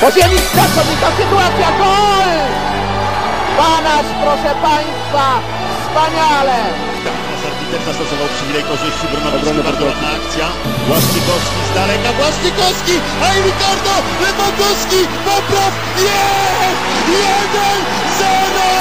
Bramkarska sytuacja, gol! Banaś, proszę Państwa, wspaniale! Arbiter zastosował przywilej korzyści Brunowicki, bardzo ładna akcja. Błaszczykowski z daleka, Błaszczykowski, a i Ricardo, Lewandowski, popraw, jest! 1-0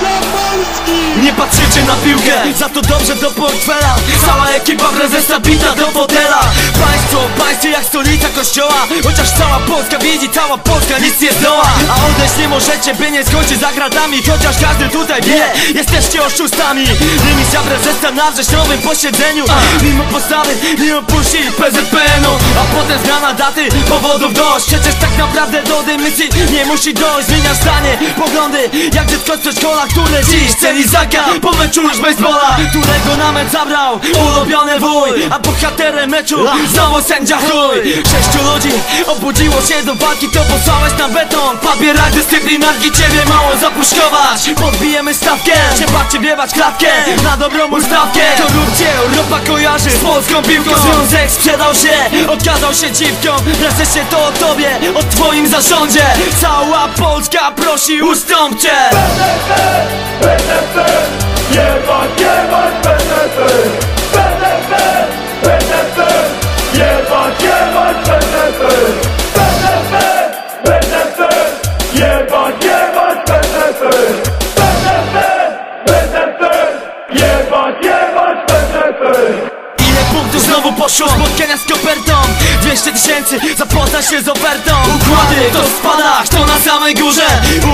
dla Polski! Nie patrzycie na piłkę, za to dobrze do portfela Cała ekipa prezesa bita do fotela Państwo, państwo jak stolica kościoła Chociaż cała Polska widzi, cała Polska nic nie zdoła. A odejść nie możecie, by nie skończyć za gratami Chociaż każdy tutaj wie, jesteście oszustami. Dymisja prezesa na wrześniowym posiedzeniu. Mimo postawy nie opuścili PZPN-u A potem zmiana daty, powodów dość. Przecież tak naprawdę do dymisji nie musi dojść. Zmieniasz zdanie, poglądy, jak dziecko z przedszkola Które dziś ceni zaka po meczu już baseballa Którego na zabrał ulubiony wuj. A bohaterem meczu znowu sędzia chuj Sześciu ludzi obudziło się do walki To posłałeś na beton. Papierach dyscyplinarki ciebie mało zapuszkować. Podbijemy stawkę Trzeba cię wiewać klatkę. Na dobrą ustawkę To róbcie Europa kojarzy z polską piłką. Związek sprzedał się Okazał się dziwką. Prezesie to o tobie O twoim zarządzie. Cała Polska prosi ustąpcie. PZP, jebać, jebać PZP, jebać, jebać. Ile punktów znowu poszło? Spotkania z kopertą 200 tysięcy zapoznać się z ofertą. Układy to w spadach, to na samej górze?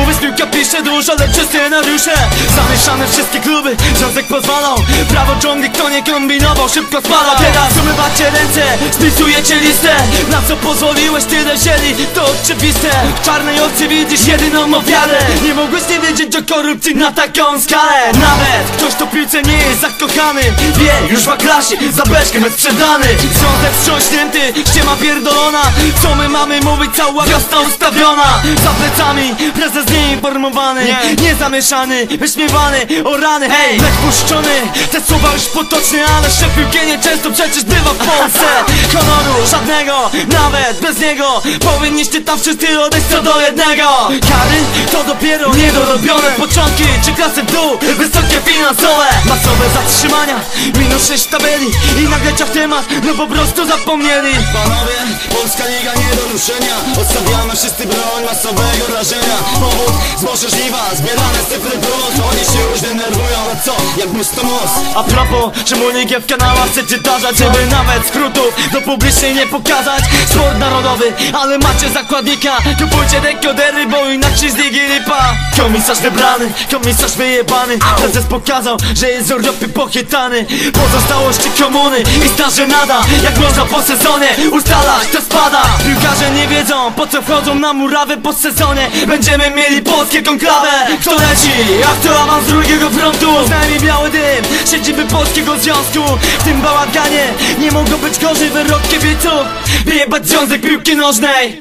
Umysł piłka pisze dużo lepsze scenariusze. Zamieszane wszystkie kluby, związek pozwalał. Prawo ciągnie kto nie kombinował, szybko spada. Teraz umywacie ręce, spisujecie listę. Na co pozwoliłeś tyle wzięli, to oczywiste. W czarnej oczy widzisz jedyną ofiarę. Nie mogłeś nie wiedzieć o korupcji na taką skalę. Nawet ktoś to piłce nie jest zakochany. Wie, już ma klasie, za beczkę sprzedany. Związek ściema pierdolona? Co my mamy mówić, cała wiosna ustawiona. Za plecami, prezes nieinformowany Niezamieszany, wyśmiewany, o rany Hej, lek puszczony, te słowa już potoczne Ale szef piłki nieczęsto przecież bywa w Polsce. Honoru żadnego, nawet bez niego. Powinniście tam wszyscy odejść co do jednego. Kary to dopiero niedorobione początki. Czy klasy w dół, wysokie finansowe? Masowe zatrzymania, minus 6 tabeli. I nagle ciach temat, no po prostu zapomnieli Panowie, Polska Liga nie do ruszenia. Odstawiamy wszyscy broń masowego rażenia Powód, zboże żniwa, zbierane cyfry plus Oni się już denerwują, co, jak mus to mus A propos, czemu ligę w kanałach chcecie darzać Żeby nawet skrótów do publicznej nie pokazać? Sport narodowy, ale macie zakładnika. Kupujcie dekodery, bo inaczej z ligi lipa. Komisarz wybrany, komisarz wyjebany. Prezes pokazał, że jest z Europy pochytany Pozostałości komuny i starzy nada. Jak można po sezonie ustalać, to spada. Piłkarze nie wiedzą, po co wchodzą na murawę po sezonie. Będziemy mieli polskie konklawę Kto leci, jak to awans z drugiego frontu Z nami biały dym, siedziby polskiego związku. W tym bałaganie nie mogło być gorzej wyrok kibiców Wyjebać związek piłki nożnej